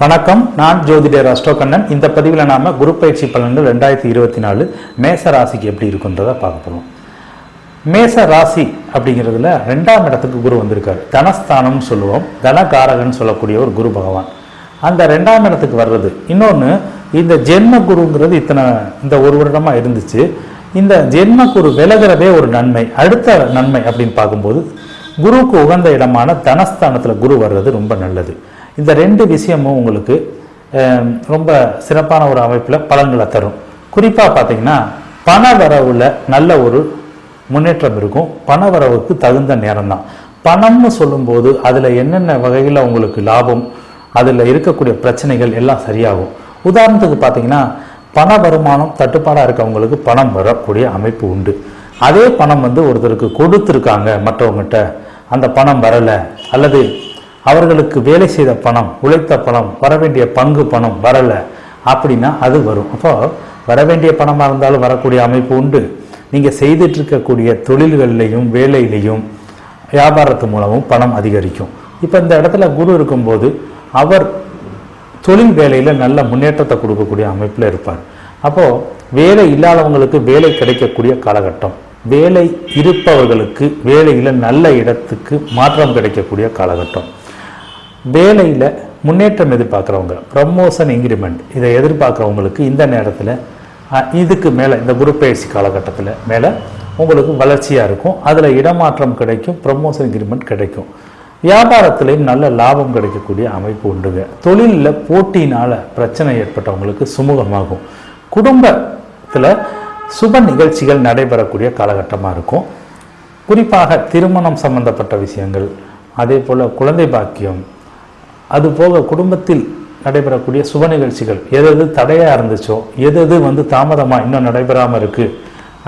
வணக்கம் நான் ஜோதிடர் அஷ்டோகண்ணன் இந்த பதிவில் நாம் குரு பயிற்சி பலன்கள் ரெண்டாயிரத்தி இருபத்தி நாலு மேச ராசிக்கு எப்படி இருக்குன்றதை பார்க்க போகிறோம் மேச ராசி அப்படிங்கிறதுல ரெண்டாம் இடத்துக்கு குரு வந்திருக்காரு. தனஸ்தானம்னு சொல்லுவோம். தனகாரகன் சொல்லக்கூடிய ஒரு குரு பகவான். அந்த ரெண்டாம் இடத்துக்கு வர்றது. இன்னொன்று இந்த ஜென்ம குருங்கிறது இத்தனை இந்த ஒரு வருடமாக இருந்துச்சு. இந்த ஜென்ம குரு விலகிறதே ஒரு நன்மை. அடுத்த நன்மை அப்படின்னு பார்க்கும்போது குருவுக்கு உகந்த இடமான தனஸ்தானத்தில் குரு வர்றது ரொம்ப நல்லது. இந்த ரெண்டு விஷயமும் உங்களுக்கு ரொம்ப சிறப்பான ஒரு அமைப்பில் பலன்களை தரும். குறிப்பாக பார்த்தீங்கன்னா பண வரவுல நல்ல ஒரு முன்னேற்றம் இருக்கும். பண வரவுக்கு தகுந்த நேரம் தான் பணம்னு சொல்லும்போது அதில் என்னென்ன வகையில் உங்களுக்கு லாபம் அதில் இருக்கக்கூடிய பிரச்சனைகள் எல்லாம் சரியாகும். உதாரணத்துக்கு பார்த்தீங்கன்னா பண வருமானம் தட்டுப்பாடாக இருக்கவங்களுக்கு பணம் வரக்கூடிய அமைப்பு உண்டு. அதே பணம் வந்து ஒருத்தருக்கு கொடுத்துருக்காங்க மற்றவங்ககிட்ட அந்த பணம் வரலை அல்லது அவர்களுக்கு வேலை செய்த பணம் உழைத்த பணம் வர வேண்டிய பங்கு பணம் வரலை அப்படின்னா அது வரும். அப்போ வர வேண்டிய பணமாக இருந்தாலும் வரக்கூடிய அமைப்பு உண்டு. நீங்கள் செய்துட்டு இருக்கக்கூடிய தொழில்கள்லையும் வேலையிலையும் வியாபாரத்து மூலமும் பணம் அதிகரிக்கும். இப்போ இந்த இடத்துல குரு இருக்கும்போது அவர் தொழில் வேலையில் நல்ல முன்னேற்றத்தை கொடுக்கக்கூடிய அமைப்பில் இருப்பார். அப்போது வேலை இல்லாதவங்களுக்கு வேலை கிடைக்கக்கூடிய காலகட்டம். வேலை இருப்பவர்களுக்கு வேலையில் நல்ல இடத்துக்கு மாற்றம் கிடைக்கக்கூடிய காலகட்டம். வேலையில் முன்னேற்றம் எதிர்பார்க்குறவங்க ப்ரமோஷன் இன்க்ரிமெண்ட் இதை எதிர்பார்க்குறவங்களுக்கு இந்த நேரத்தில் இதுக்கு மேலே இந்த குரூப் பயிற்சி காலகட்டத்தில் மேலே உங்களுக்கு வளர்ச்சியாக இருக்கும். அதில் இடமாற்றம் கிடைக்கும் ப்ரமோஷன் இன்க்ரிமெண்ட் கிடைக்கும். வியாபாரத்திலையும் நல்ல லாபம் கிடைக்கக்கூடிய அமைப்பு உண்டுங்க. தொழிலில் போட்டியினால் பிரச்சனை ஏற்பட்டவங்களுக்கு சுமூகமாகும். குடும்பத்தில் சுப நிகழ்ச்சிகள் நடைபெறக்கூடிய காலகட்டமாக இருக்கும். குறிப்பாக திருமணம் சம்பந்தப்பட்ட விஷயங்கள் அதே போல் குழந்தை பாக்கியம் அதுபோக குடும்பத்தில் நடைபெறக்கூடிய சுப நிகழ்ச்சிகள் எது எது தடையாக இருந்துச்சோ எது எது வந்து தாமதமாக இன்னும் நடைபெறாமல் இருக்குது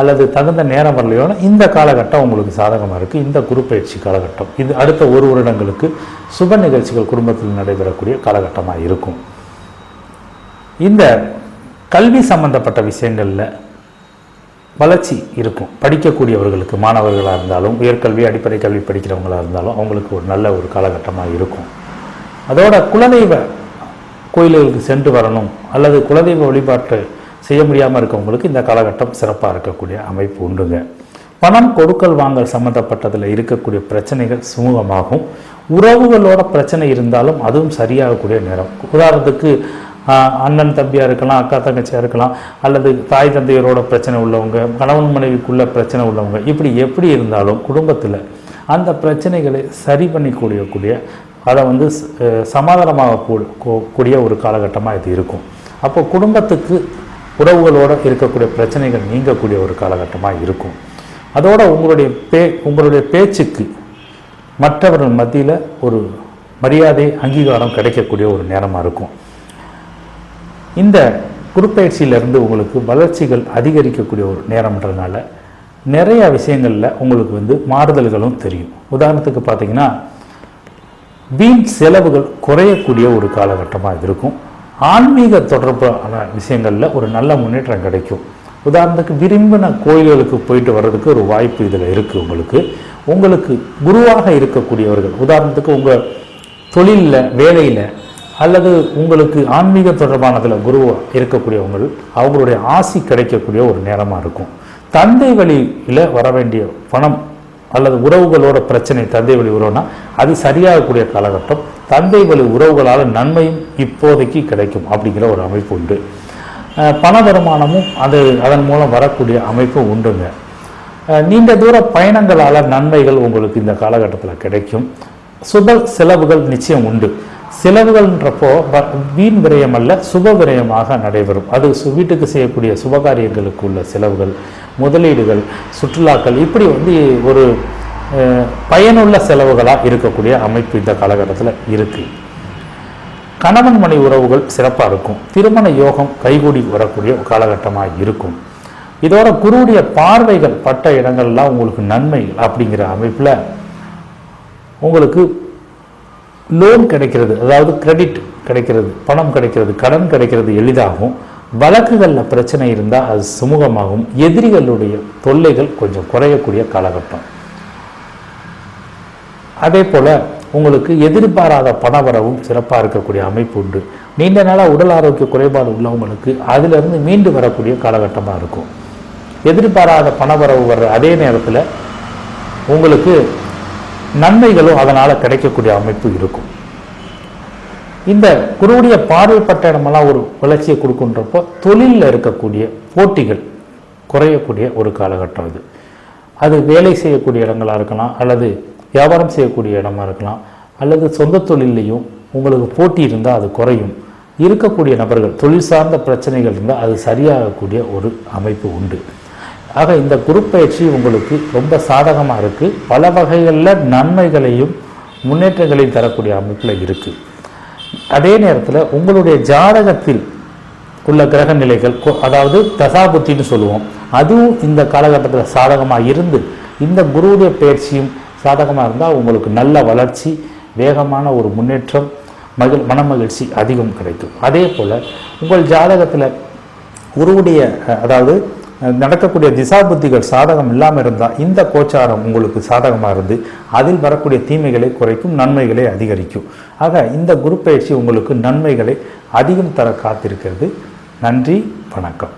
அல்லது தகுந்த நேரம் வரலையோனா இந்த காலகட்டம் உங்களுக்கு சாதகமாக இருக்குது இந்த குரு பயிற்சி காலகட்டம் இது அடுத்த ஒரு வருடங்களுக்கு சுப நிகழ்ச்சிகள் குடும்பத்தில் நடைபெறக்கூடிய காலகட்டமாக இருக்கும். இந்த கல்வி சம்பந்தப்பட்ட விஷயங்களில் வளர்ச்சி இருக்கும். படிக்கக்கூடியவர்களுக்கு மாணவர்களாக இருந்தாலும் உயர்கல்வி அடிப்படை கல்வி படிக்கிறவங்களாக இருந்தாலும் அவங்களுக்கு ஒரு நல்ல ஒரு காலகட்டமாக இருக்கும். அதோட குலதெய்வ கோயில்களுக்கு சென்று வரணும் அல்லது குலதெய்வ வழிபாட்டு செய்ய முடியாமல் இருக்கவங்களுக்கு இந்த காலகட்டம் சிறப்பாக இருக்கக்கூடிய அமைப்பு உண்டுங்க. பணம் கொடுக்கல் வாங்கல் சம்மந்தப்பட்டதில் இருக்கக்கூடிய பிரச்சனைகள் சுமூகமாகும். உறவுகளோட பிரச்சனை இருந்தாலும் அதுவும் சரியாகக்கூடிய நேரம். உதாரணத்துக்கு அண்ணன் தம்பியாக இருக்கலாம் அக்கா தங்கச்சியாக இருக்கலாம் அல்லது தாய் தந்தையரோட பிரச்சனை உள்ளவங்க கணவன் மனைவிக்குள்ள பிரச்சனை உள்ளவங்க இப்படி எப்படி இருந்தாலும் குடும்பத்தில் அந்த பிரச்சனைகளை சரி பண்ணி கூடிய அதை வந்து சமாதானமாக கூடிய ஒரு காலகட்டமாக இது இருக்கும். அப்போ குடும்பத்துக்கு உறவுகளோடு இருக்கக்கூடிய பிரச்சனைகள் நீங்கக்கூடிய ஒரு காலகட்டமாக இருக்கும். அதோட உங்களுடைய பே உங்களுடைய பேச்சுக்கு மற்றவர்கள் மத்தியில் ஒரு மரியாதை அங்கீகாரம் கிடைக்கக்கூடிய ஒரு நேரமாக இருக்கும். இந்த குருப்பயிற்சியிலிருந்து உங்களுக்கு வளர்ச்சிகள் அதிகரிக்கக்கூடிய ஒரு நேரம்ன்றதுனால நிறைய விஷயங்களில் உங்களுக்கு வந்து மாறுதல்களும் தெரியும். உதாரணத்துக்கு பார்த்தீங்கன்னா வீண் செலவுகள் குறையக்கூடிய ஒரு காலகட்டமாக இருக்கும். ஆன்மீக தொடர்பான விஷயங்களில் ஒரு நல்ல முன்னேற்றம் கிடைக்கும். உதாரணத்துக்கு விரும்பின கோயில்களுக்கு போயிட்டு வர்றதுக்கு ஒரு வாய்ப்பு இதில் இருக்குது உங்களுக்கு. உங்களுக்கு குருவாக இருக்கக்கூடியவர்கள் உதாரணத்துக்கு உங்கள் தொழிலில் வேலையில் அல்லது உங்களுக்கு ஆன்மீக தொடர்பானதில் குருவாக இருக்கக்கூடியவங்கள் அவங்களுடைய ஆசி கிடைக்கக்கூடிய ஒரு நேரமாக இருக்கும். தந்தை வழியில் வர வேண்டிய பணம் அல்லது உறவுகளோட பிரச்சனை தந்தை வழி உறவுனா அது சரியாகக்கூடிய காலகட்டம். தந்தை வழி உறவுகளால் நன்மையும் இப்போதைக்கு கிடைக்கும் அப்படிங்கிற ஒரு அமைப்பு உண்டு. பண வருமானமும் அது அதன் மூலம் வரக்கூடிய அமைப்பு உண்டுங்க. நீண்ட தூர பயணங்களால் நன்மைகள் உங்களுக்கு இந்த காலகட்டத்தில் கிடைக்கும். சுப செலவுகள் நிச்சயம் உண்டு. செலவுகள்ன்றப்போ வீண் விரயம் அல்ல சுப விரயமாக நடைபெறும். அது வீட்டுக்கு செய்யக்கூடிய சுபகாரியங்களுக்கு உள்ள செலவுகள் முதலீடுகள் சுற்றுலாக்கள் இப்படி வந்து ஒரு பயனுள்ள செலவுகளாக இருக்கக்கூடிய அமைப்பு இந்த காலகட்டத்தில் இருக்குது கணவன் மனை உறவுகள் சிறப்பாக இருக்கும். திருமண யோகம் கைகூடி வரக்கூடிய காலகட்டமாக இருக்கும். இதோட குருவுடைய பார்வைகள் பட்ட இடங்கள்லாம் உங்களுக்கு நன்மை அப்படிங்கிற அமைப்பில் உங்களுக்கு லோன் கிடைக்கிறது. அதாவது கிரெடிட் கிடைக்கிறது பணம் கிடைக்கிறது கடன் கிடைக்கிறது எளிதாகும். வழக்குகளில் பிரச்சனை இருந்தால் அது சுமூகமாகும். எதிரிகளுடைய தொல்லைகள் கொஞ்சம் குறையக்கூடிய காலகட்டம். அதே போல் உங்களுக்கு எதிர்பாராத பணவரவும் சிறப்பாக இருக்கக்கூடிய அமைப்பு உண்டு. நீண்ட நாளாக உடல் ஆரோக்கிய குறைபாடு உள்ளவங்களுக்கு அதிலிருந்து மீண்டு வரக்கூடிய காலகட்டமாக இருக்கும். எதிர்பாராத பணவரவு வர்ற அதே நேரத்தில் உங்களுக்கு நன்மைகளும் அதனால் கிடைக்கக்கூடிய அமைப்பு இருக்கும். இந்த குருவுடைய பார்வைப்பட்ட இடமெல்லாம் ஒரு வளர்ச்சியை கொடுக்குன்றப்போ தொழிலில் இருக்கக்கூடிய போட்டிகள் குறையக்கூடிய ஒரு காலகட்டம் இது. அது வேலை செய்யக்கூடிய இடங்களாக இருக்கலாம் அல்லது வியாபாரம் செய்யக்கூடிய இடமா இருக்கலாம் அல்லது சொந்த தொழிலையும் உங்களுக்கு போட்டி இருந்தால் அது குறையும். இருக்கக்கூடிய நபர்கள் தொழில் சார்ந்த பிரச்சனைகள் இருந்தால் அது சரியாகக்கூடிய ஒரு அமைப்பு உண்டு. ஆக இந்த குரு பயிற்சி உங்களுக்கு ரொம்ப சாதகமாக இருக்குது பல வகைகளில் நன்மைகளையும் முன்னேற்றங்களையும் தரக்கூடிய அமைப்பில் இருக்குது அதே நேரத்தில் உங்களுடைய ஜாதகத்தில் உள்ள கிரக நிலைகள் அதாவது தசாபுத்தின்னு சொல்லுவோம். அதுவும் இந்த காலகட்டத்தில் சாதகமாக இருந்து இந்த குருவுடைய பயிற்சியும் சாதகமாக இருந்தால் உங்களுக்கு நல்ல வளர்ச்சி வேகமான ஒரு முன்னேற்றம் மகிழ் மனமகிழ்ச்சி அதிகம் கிடைக்கும். அதே போல் உங்கள் ஜாதகத்தில் குருவுடைய அதாவது நடக்கக்கூடிய திசாபுத்திகள் சாதகம் இல்லாமல் இருந்தால் இந்த கோச்சாரம் உங்களுக்கு சாதகமாக இருந்து அதில் வரக்கூடிய தீமைகளை குறைக்கும் நன்மைகளை அதிகரிக்கும். ஆக இந்த குரு பயிற்சி உங்களுக்கு நன்மைகளை அதிகம் தர காத்திருக்கிறது. நன்றி வணக்கம்.